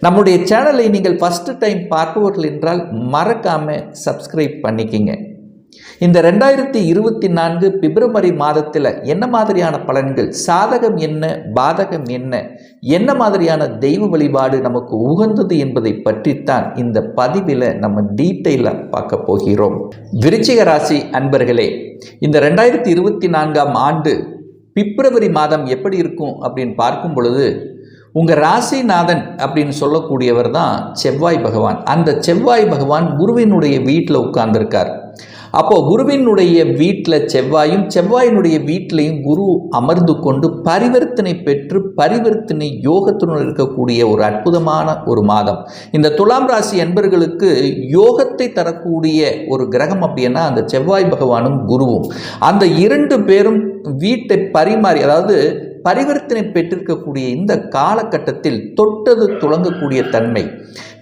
நம்முடைய சேனலை நீங்கள் ஃபஸ்ட்டு டைம் பார்ப்பவர்கள் என்றால் மறக்காமல் சப்ஸ்கிரைப் பண்ணிக்கிங்க. இந்த ரெண்டாயிரத்தி இருபத்தி நான்கு பிப்ரவரி மாதத்தில் என்ன மாதிரியான பலன்கள்? சாதகம் என்ன? பாதகம் என்ன? என்ன மாதிரியான தெய்வ வழிபாடு நமக்கு உகந்தது என்பதை பற்றித்தான் இந்த பதிவில் நம்ம டீட்டெயிலாக பார்க்க போகிறோம். விருச்சிக ராசி அன்பர்களே இந்த ரெண்டாயிரத்தி இருபத்தி நான்காம் ஆண்டு பிப்ரவரி மாதம் எப்படி இருக்கும் அப்படின்னு பார்க்கும் பொழுது உங்கள் ராசிநாதன் அப்படின்னு சொல்லக்கூடியவர் தான் செவ்வாய் பகவான். அந்த செவ்வாய் பகவான் குருவினுடைய வீட்டில் உட்கார்ந்துருக்கார். அப்போது குருவினுடைய வீட்டில் செவ்வாயும் செவ்வாயினுடைய வீட்டிலையும் குரு அமர்ந்து கொண்டு பரிவர்த்தனை பெற்று பரிவர்த்தனை யோகத்துடன் இருக்கக்கூடிய ஒரு அற்புதமான ஒரு மாதம். இந்த துலாம் ராசி என்பர்களுக்கு யோகத்தை தரக்கூடிய ஒரு கிரகம் அப்படின்னா அந்த செவ்வாய் பகவானும் குருவும். அந்த இரண்டு பேரும் வீட்டை பரிமாறி அதாவது பரிவர்த்தனை பெற்றிருக்கக்கூடிய இந்த காலகட்டத்தில் தொட்டது துளங்கக்கூடிய தன்மை.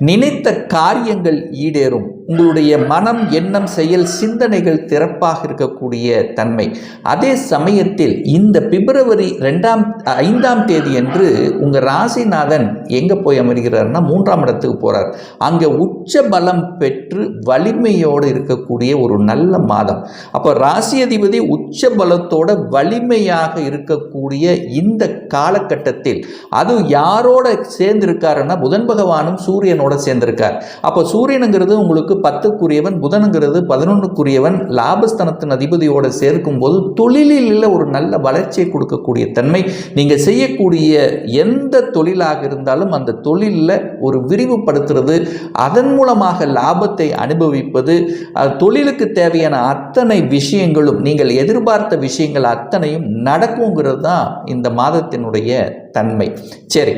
நினைத்த காரியங்கள் ஈடேறும். உங்களுடைய மனம் எண்ணம் செயல் சிந்தனைகள் திறப்பாக இருக்கக்கூடிய தன்மை. அதே சமயத்தில் இந்த பிப்ரவரி ரெண்டாம் ஐந்தாம் தேதி என்று உங்கள் ராசிநாதன் எங்கே போய் அமர்கிறார்னா மூன்றாம் இடத்துக்கு போகிறார் அங்கே உச்ச பலம் பெற்று வலிமையோடு இருக்கக்கூடிய ஒரு நல்ல மாதம். அப்போ ராசி அதிபதி உச்ச பலத்தோட வலிமையாக இருக்கக்கூடிய இந்த காலகட்டத்தில் அது யாரோட சேர்ந்திருக்காருன்னா புதன் பகவானும் சூரியனோட சேர்ந்திருக்கார். அப்போ சூரியனுங்கிறது உங்களுக்கு பத்துக்குரியவன் புதனுங்கிறது பதினொன்றுக்குரியவன் லாபஸ்தனத்தின் அதிபதியோடு சேர்க்கும்போது தொழிலில் ஒரு நல்ல வளர்ச்சியை கொடுக்கக்கூடிய தன்மை. நீங்கள் செய்யக்கூடிய எந்த தொழிலாக இருந்தாலும் அந்த தொழிலில் ஒரு விரிவுபடுத்துறது அதன் மூலமாக லாபத்தை அனுபவிப்பது அது தொழிலுக்கு தேவையான அத்தனை விஷயங்களும் நீங்கள் எதிர்பார்த்த விஷயங்கள் அத்தனையும் நடக்குங்கிறது தான் இந்த மாதத்தினுடைய தன்மை. சரி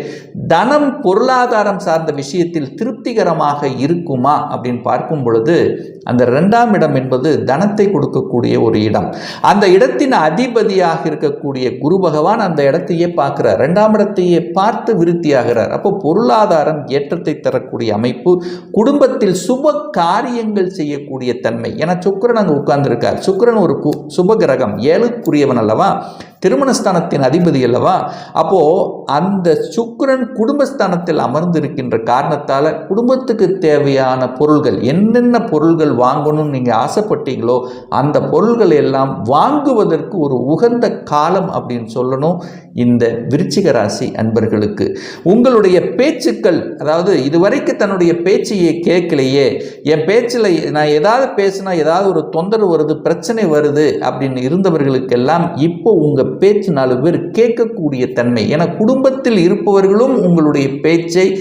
தனம் பொருளாதாரம் சார்ந்த விஷயத்தில் திருப்திகரமாக இருக்குமா அப்படின்னு பார்க்கும் பொழுது அந்த ரெண்டாம் இடம் என்பது தனத்தை கொடுக்கக்கூடிய ஒரு இடம். அந்த இடத்தின் அதிபதியாக இருக்கக்கூடிய குரு பகவான் அந்த இடத்தையே பார்க்கிறார். ரெண்டாம் இடத்தையே பார்த்து விருத்தியாகிறார். அப்போ பொருளாதாரம் ஏற்றத்தை தரக்கூடிய அமைப்பு குடும்பத்தில் சுப காரியங்கள் செய்யக்கூடிய தன்மை. ஏன்னா சுக்கரன் அங்கே உட்கார்ந்துருக்கார். சுக்கரன் ஒரு கு சுப கிரகம். ஏழுக்குரியவன் அல்லவா? திருமணஸ்தானத்தின் அதிபதி அல்லவா? அப்போ அந்த சுக்கிரன் குடும்பஸ்தானத்தில் அமர்ந்திருக்கின்ற காரணத்தால் குடும்பத்துக்கு தேவையான பொருள்கள் என்னென்ன பொருள்கள் வாங்கணும்னு நீங்கள் ஆசைப்பட்டீங்களோ அந்த பொருள்கள் எல்லாம் வாங்குவதற்கு ஒரு உகந்த காலம் அப்படின்னு சொல்லணும் இந்த விருச்சிக ராசி அன்பர்களுக்கு. உங்களுடைய பேச்சுக்கள் அதாவது இதுவரைக்கும் தன்னுடைய பேச்சையே கேட்கலையே என் பேச்சில் நான் ஏதாவது பேசினா ஏதாவது ஒரு தொந்தரவு வருது பிரச்சனை வருது அப்படின்னு இருந்தவர்களுக்கெல்லாம் இப்போ உங்கள் பேச்சு நாலு பேர் கேட்கக்கூடிய தன்மை. ஏன்னா குடும்பத்தில் இருப்பவர்களும் உங்களுடைய பேச்சை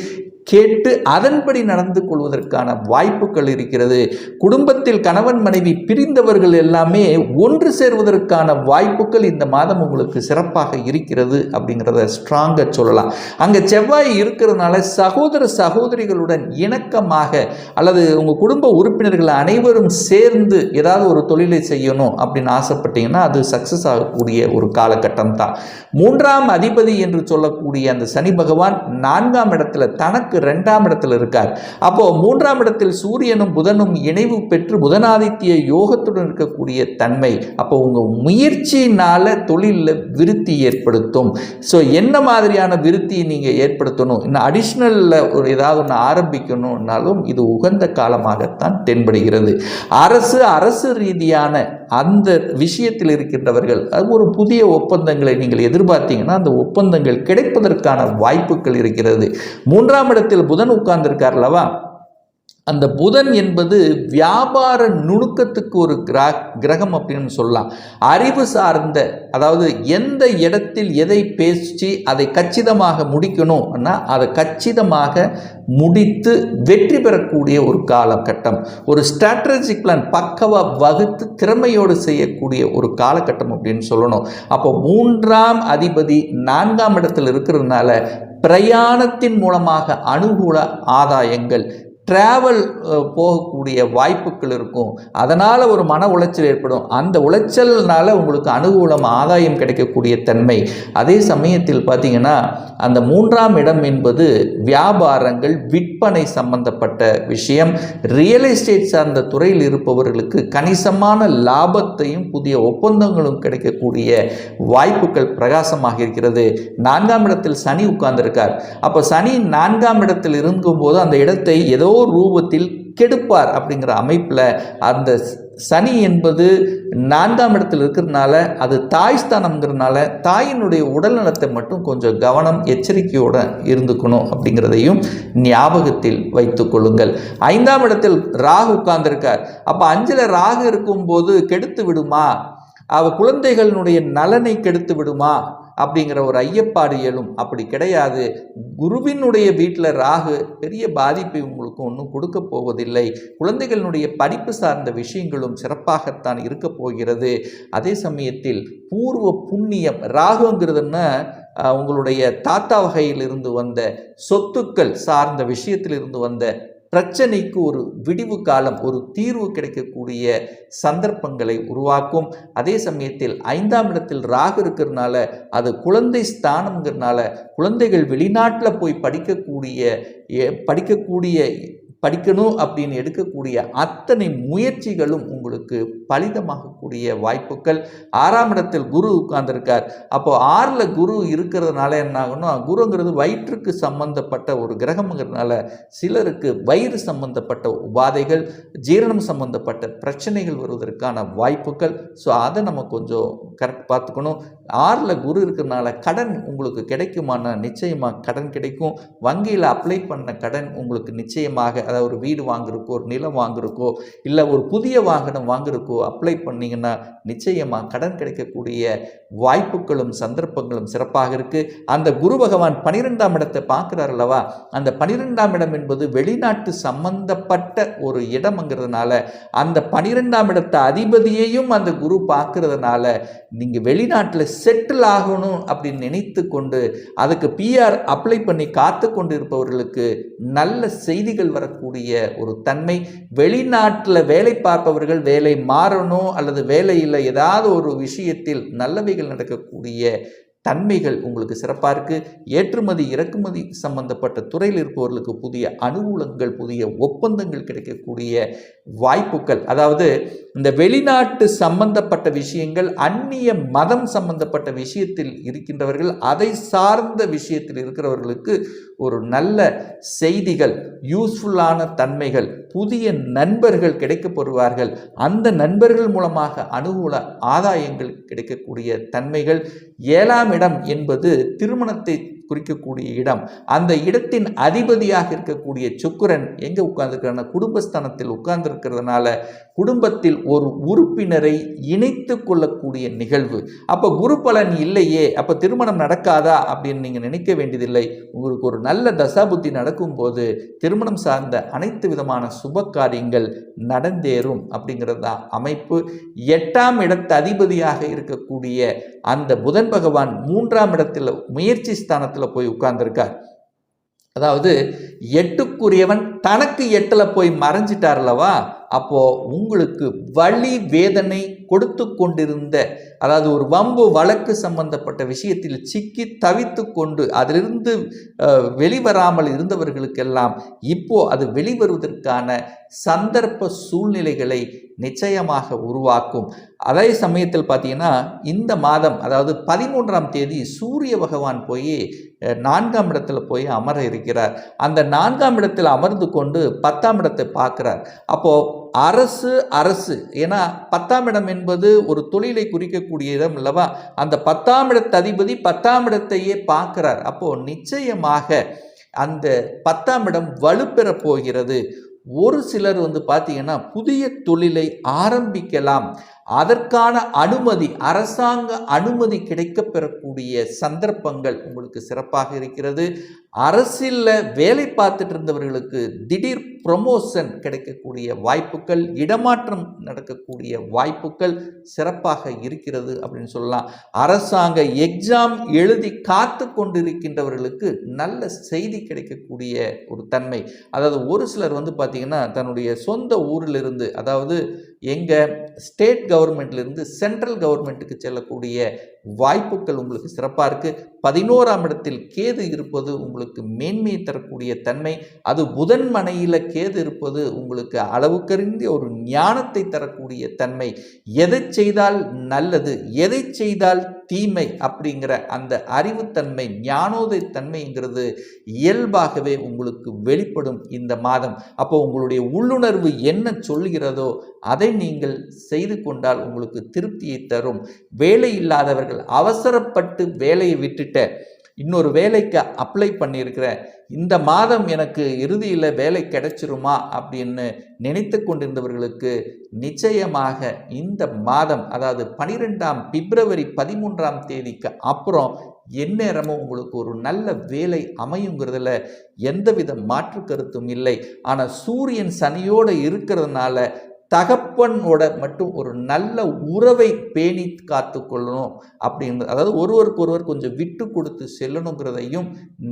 கேட்டு அதன்படி நடந்து கொள்வதற்கான வாய்ப்புகள் இருக்கிறது. குடும்பத்தில் கணவன் மனைவி பிரிந்தவர்கள் எல்லாமே ஒன்று சேர்வதற்கான வாய்ப்புகள் இந்த மாதம் உங்களுக்கு சிறப்பாக இருக்கிறது அப்படிங்கிறத ஸ்ட்ராங்காக சொல்லலாம். அங்கே செவ்வாய் இருக்கிறதுனால சகோதர சகோதரிகளுடன் இணக்கமாக அல்லது உங்கள் குடும்ப உறுப்பினர்கள் அனைவரும் சேர்ந்து ஏதாவது ஒரு தொழிலை செய்யணும் அப்படின்னு ஆசைப்பட்டீங்கன்னா அது சக்ஸஸ் ஆகக்கூடிய ஒரு காலகட்டம் தான் மூன்றாம் அதிபதி என்று சொல்லக்கூடிய அந்த சனி பகவான் நான்காம் இடத்துல தனக்கு தனக்கு ரெண்டாம் இடத்தில் இருக்கார். அப்போ மூன்றாம் இடத்தில் சூரியனும் புதனும் இணைவு பெற்று புதனாதித்ய யோகத்துடன் இருக்கக்கூடிய தன்மை அப்போ உங்கள் முயற்சியினால தொழிலில் விருத்தி ஏற்படுத்தும். ஸோ என்ன மாதிரியான விருத்தியை நீங்கள் ஏற்படுத்தணும்? இன்னும் அடிஷ்னலில் ஒரு ஏதாவது ஒன்று ஆரம்பிக்கணும்னாலும் இது உகந்த காலமாகத்தான் தென்படுகிறது. அரசு அரசு ரீதியான அந்த விஷயத்தில் இருக்கின்றவர்கள் அது ஒரு புதிய ஒப்பந்தங்களை நீங்கள் எதிர்பார்த்தீங்கன்னா அந்த ஒப்பந்தங்கள் கிடைப்பதற்கான வாய்ப்புகள் இருக்கிறது. மூன்றாம் இடத்தில் புதன் உட்கார்ந்திருக்கார் அல்லவா? அந்த புதன் என்பது வியாபார நுணுக்கத்துக்கு ஒரு கிரா கிரகம் அப்படின்னு சொல்லலாம். அறிவு சார்ந்த அதாவது எந்த இடத்தில் எதை பேசி அதை கச்சிதமாக முடிக்கணும்னா அதை கச்சிதமாக முடித்து வெற்றி பெறக்கூடிய ஒரு காலகட்டம். ஒரு ஸ்ட்ராட்டஜிக் பிளான் பக்கவாக வகுத்து திறமையோடு செய்யக்கூடிய ஒரு காலகட்டம் அப்படின்னு சொல்லணும். அப்போ மூன்றாம் அதிபதி நான்காம் இடத்தில் இருக்கிறதுனால பிரயாணத்தின் மூலமாக அனுகூல ஆதாயங்கள் ட்ராவல் போகக்கூடிய வாய்ப்புகள் இருக்கும். அதனால் ஒரு மன உளைச்சல் ஏற்படும். அந்த உளைச்சல்னால உங்களுக்கு அனுகூலம் ஆதாயம் கிடைக்கக்கூடிய தன்மை. அதே சமயத்தில் பார்த்தீங்கன்னா அந்த மூன்றாம் இடம் என்பது வியாபாரங்கள் விற்பனை சம்பந்தப்பட்ட விஷயம். ரியல் எஸ்டேட் சார்ந்த துறையில் இருப்பவர்களுக்கு கணிசமான லாபத்தையும் புதிய ஒப்பந்தங்களும் கிடைக்கக்கூடிய வாய்ப்புகள் பிரகாசமாக இருக்கிறது. நான்காம் இடத்தில் சனி உட்கார்ந்திருக்கார். அப்போ சனி நான்காம் இடத்தில் இருக்கும்போது அந்த இடத்தை ஏதோ ரூபத்தில் கெடுப்பார் அப்படிங்கிற அமைப்பில் அந்த சனி என்பது நான்காம் இடத்தில் இருக்கிறதுனால அது தாய் ஸ்தானம்ங்கிறதுனால தாயினுடைய உடல் நலத்தை மட்டும் கொஞ்சம் கவனம் எச்சரிக்கையோடு இருந்துக்கணும் அப்படிங்கிறதையும் ஞாபகத்தில் வைத்து கொள்ளுங்கள். ஐந்தாம் இடத்தில் ராகு உட்கார்ந்துருக்கார். அப்போ அஞ்சில் ராகு இருக்கும்போது கெடுத்து விடுமா? அவ குழந்தைகளினுடைய நலனை கெடுத்து விடுமா? அப்படிங்கிற ஒரு ஐயப்பாடு எழும். அப்படி கிடையாது. குருவினுடைய வீட்டில் ராகு பெரிய பாதிப்பை உங்களுக்கு ஒன்றும் கொடுக்க போவதில்லை. குழந்தைகளினுடைய படிப்பு சார்ந்த விஷயங்களும் சிறப்பாகத்தான் இருக்க போகிறது. அதே சமயத்தில் பூர்வ புண்ணியம் ராகுங்கிறதுன்னா உங்களுடைய தாத்தா வகையிலிருந்து வந்த சொத்துக்கள் சார்ந்த விஷயத்திலிருந்து வந்த பிரச்சனைக்கு ஒரு விடிவு காலம் ஒரு தீர்வு கிடைக்கக்கூடிய சந்தர்ப்பங்களை உருவாக்கும். அதே சமயத்தில் ஐந்தாம் இடத்தில் ராகு இருக்கிறதுனால அது குழந்தை ஸ்தானங்கிறதுனால குழந்தைகள் வெளிநாட்டில் போய் படிக்கக்கூடிய படிக்கக்கூடிய படிக்கணும் அப்படின்னு எடுக்கக்கூடிய அத்தனை முயற்சிகளும் உங்களுக்கு பலிதமாகக்கூடிய வாய்ப்புகள். ஆறாம் இடத்தில் குரு உட்கார்ந்துருக்கார். அப்போ ஆறில் குரு இருக்கிறதுனால என்ன ஆகும்னா குருங்கிறது வயிற்றுக்கு சம்பந்தப்பட்ட ஒரு கிரகம்ங்கிறதுனால சிலருக்கு வயிறு சம்பந்தப்பட்ட உபாதைகள் ஜீரணம் சம்பந்தப்பட்ட பிரச்சனைகள் வருவதற்கான வாய்ப்புகள். ஸோ அதை நம்ம கொஞ்சம் கரெக்ட் பார்த்துக்கணும். ஆறில் குரு இருக்கிறதுனால கடன் உங்களுக்கு கிடைக்குமானா நிச்சயமாக கடன் கிடைக்கும். வங்கியில் அப்ளை பண்ண கடன் உங்களுக்கு நிச்சயமாக அதாவது ஒரு வீடு வாங்குறக்கோ ஒரு நிலம் வாங்குறக்கோ இல்லை ஒரு புதிய வாகனம் வாங்குறக்கோ அப்ளை பண்ணிங்கன்னா நிச்சயமாக கடன் கிடைக்கக்கூடிய வாய்ப்புகளும் சந்தர்ப்பங்களும் சிறப்பாக இருக்குது அந்த குரு பகவான் பனிரெண்டாம் இடத்தை பார்க்குறார் அல்லவா? அந்த பனிரெண்டாம் இடம் என்பது வெளிநாட்டு சம்பந்தப்பட்ட ஒரு இடம்ங்கிறதுனால அந்த பனிரெண்டாம் இடத்த அதிபதியையும் அந்த குரு பார்க்கறதுனால நீங்கள் வெளிநாட்டில் செட்டில் ஆகணும் அப்படின்னு நினைத்து கொண்டு அதுக்கு பிஆர் அப்ளை பண்ணி காத்து கொண்டு இருப்பவர்களுக்கு நல்ல செய்திகள் வரக்கூடிய ஒரு தன்மை. வெளிநாட்டில் வேலை பார்ப்பவர்கள் வேலை மாறணும் அல்லது வேலையில் ஏதாவது ஒரு விஷயத்தில் நல்லவைகள் நடக்கக்கூடிய தன்மைகள் உங்களுக்கு சிறப்பாக இருக்குது ஏற்றுமதி இறக்குமதி சம்பந்தப்பட்ட துறையில் இருப்பவர்களுக்கு புதிய அனுகூலங்கள் புதிய ஒப்பந்தங்கள் கிடைக்கக்கூடிய வாய்ப்புகள். அதாவது இந்த வெளிநாட்டு சம்பந்தப்பட்ட விஷயங்கள் அந்நிய மதம் சம்பந்தப்பட்ட விஷயத்தில் இருக்கின்றவர்கள் அதை சார்ந்த விஷயத்தில் இருக்கிறவர்களுக்கு ஒரு நல்ல செய்திகள் யூஸ்ஃபுல்லான தன்மைகள் புதிய நண்பர்கள் கிடைக்கப்படுவார்கள் அந்த நண்பர்கள் மூலமாக அனுகூல ஆதாயங்கள் கிடைக்கக்கூடிய தன்மைகள் ஏழாம் இடம் என்பது திருமணத்தை குறிக்கக்கூடிய இடம். அந்த இடத்தின் அதிபதியாக இருக்கக்கூடிய சுக்கரன் எங்கே உட்கார்ந்துருக்கிறான குடும்பஸ்தானத்தில் இருக்கிறதுனால குடும்பத்தில் ஒரு உறுப்பினரை இணைத்து கொள்ளக்கூடிய நிகழ்வு. அப்போ குரு பலன் இல்லையே அப்போ திருமணம் நடக்காதா அப்படின்னு நீங்கள் நினைக்க வேண்டியதில்லை. உங்களுக்கு ஒரு நல்ல தசாபுத்தி நடக்கும்போது திருமணம் சார்ந்த அனைத்து விதமான சுப காரியங்கள் நடந்தேறும் அப்படிங்கிறது தான் அமைப்பு. எட்டாம் இடத்து அதிபதியாக இருக்கக்கூடிய அந்த புதன் பகவான் மூன்றாம் இடத்தில் முயற்சி ஸ்தானத்தில் போய் உட்கார்ந்துருக்கார். அதாவது எட்டுக்குரியவன் தனக்கு எட்டில் போய் மறைஞ்சிட்டார் அல்லவா? அப்போது உங்களுக்கு வழி வேதனை கொடுத்து கொண்டிருந்த அதாவது ஒரு வம்பு வழக்கு சம்பந்தப்பட்ட விஷயத்தில் சிக்கி தவித்து கொண்டு அதிலிருந்து வெளிவராமல் இருந்தவர்களுக்கெல்லாம் இப்போ அது வெளிவருவதற்கான சந்தர்ப்ப சூழ்நிலைகளை நிச்சயமாக உருவாக்கும். அதே சமயத்தில் பார்த்தீங்கன்னா இந்த மாதம் அதாவது பதிமூன்றாம் தேதி சூரிய பகவான் போய் நான்காம் இடத்துல போய் அமர இருக்கிறார். அந்த நான்காம் இடத்தில் அமர்ந்து கொண்டு பத்தாம் இடத்தை பார்க்குறார். அப்போது அரசு அரசு. ஏன்னா பத்தாம் இடம் என்பது ஒரு தொழிலை குறிக்கக்கூடிய இடம் அல்லவா? அந்த பத்தாம் இடத்த அதிபதி பத்தாம் இடத்தையே பார்க்கிறார். அப்போ நிச்சயமாக அந்த பத்தாம் இடம் வலுப்பெற போகிறது. ஒரு சிலர் வந்து பார்த்தீங்கன்னா புதிய தொழிலை ஆரம்பிக்கலாம். அதற்கான அனுமதி அரசாங்க அனுமதி கிடைக்கப்பெறக்கூடிய சந்தர்ப்பங்கள் உங்களுக்கு சிறப்பாக இருக்கிறது. அரசியலில் வேலை பார்த்துட்டு இருந்தவர்களுக்கு திடீர் ப்ரொமோஷன் கிடைக்கக்கூடிய வாய்ப்புகள் இடமாற்றம் நடக்கக்கூடிய வாய்ப்புகள் சிறப்பாக இருக்கிறது அப்படின்னு சொல்லலாம். அரசாங்க எக்ஸாம் எழுதி காத்து கொண்டிருக்கின்றவர்களுக்கு நல்ல செய்தி கிடைக்கக்கூடிய ஒரு தன்மை. அதாவது ஒரு சிலர் வந்து பார்த்திங்கன்னா தன்னுடைய சொந்த ஊரிலிருந்து அதாவது எங்கள் ஸ்டேட் கவர்மெண்ட்லேருந்து சென்ட்ரல் கவர்மெண்ட்டுக்கு செல்லக்கூடிய வாய்ப்புகள் உங்களுக்கு சிறப்பாக இருக்குது பதினோராம் இடத்தில் கேது இருப்பது உங்களுக்கு மேன்மையை தரக்கூடிய தன்மை. அது புதன் மனையில் கேது இருப்பது உங்களுக்கு அளவுக்கறிந்த ஒரு ஞானத்தை தரக்கூடிய தன்மை. எதை செய்தால் நல்லது எதை செய்தால் தீமை அப்படிங்கிற அந்த அறிவுத்தன்மை ஞானோதயத்தன்மைங்கிறது இயல்பாகவே உங்களுக்கு வெளிப்படும் இந்த மாதம். அப்போ உங்களுடைய உள்ளுணர்வு என்ன சொல்கிறதோ அதை நீங்கள் செய்து கொண்டால் உங்களுக்கு திருப்தியை தரும். வேலை இல்லாதவர்கள் அவசரப்பட்டு வேலையை விட்டுட்ட இன்னொரு வேலைக்கு அப்ளை பண்ணியிருக்கிறேன் இந்த மாதம் எனக்கு இறுதியில் வேலை கிடைச்சிருமா அப்படின்னு நினைத்து கொண்டிருந்தவர்களுக்கு நிச்சயமாக இந்த மாதம் அதாவது பனிரெண்டாம் பிப்ரவரி பதிமூன்றாம் தேதிக்கு அப்புறம் எந்நேரமும் உங்களுக்கு ஒரு நல்ல வேலை அமையுங்கிறதுல எந்தவித மாற்று கருத்தும் இல்லை. ஆனால் சூரியன் சனியோடு இருக்கிறதுனால தகப்பனோட மட்டும் ஒரு நல்ல உறவை பேணி காத்து கொள்ளணும் அப்படிங்கிறது அதாவது ஒருவருக்கு ஒருவர் கொஞ்சம் விட்டு கொடுத்து செல்லணுங்கிறதையும்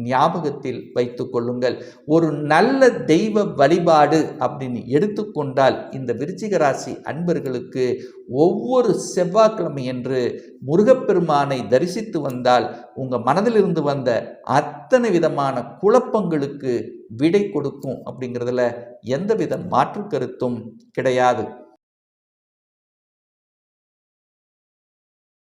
ஞாபகத்தில் வைத்து கொள்ளுங்கள். ஒரு நல்ல தெய்வ வழிபாடு அப்படின்னு எடுத்துக்கொண்டால் இந்த விருச்சிக ராசி அன்பர்களுக்கு ஒவ்வொரு செவ்வாய்க்கிழமை என்று முருகப்பெருமானை தரிசித்து வந்தால் உங்கள் மனதிலிருந்து வந்த அத்தனை விதமான குழப்பங்களுக்கு விடை கொடுக்கும் அப்படிங்கிறதுல எந்தவித மாற்று கருத்தும் கிடையாது.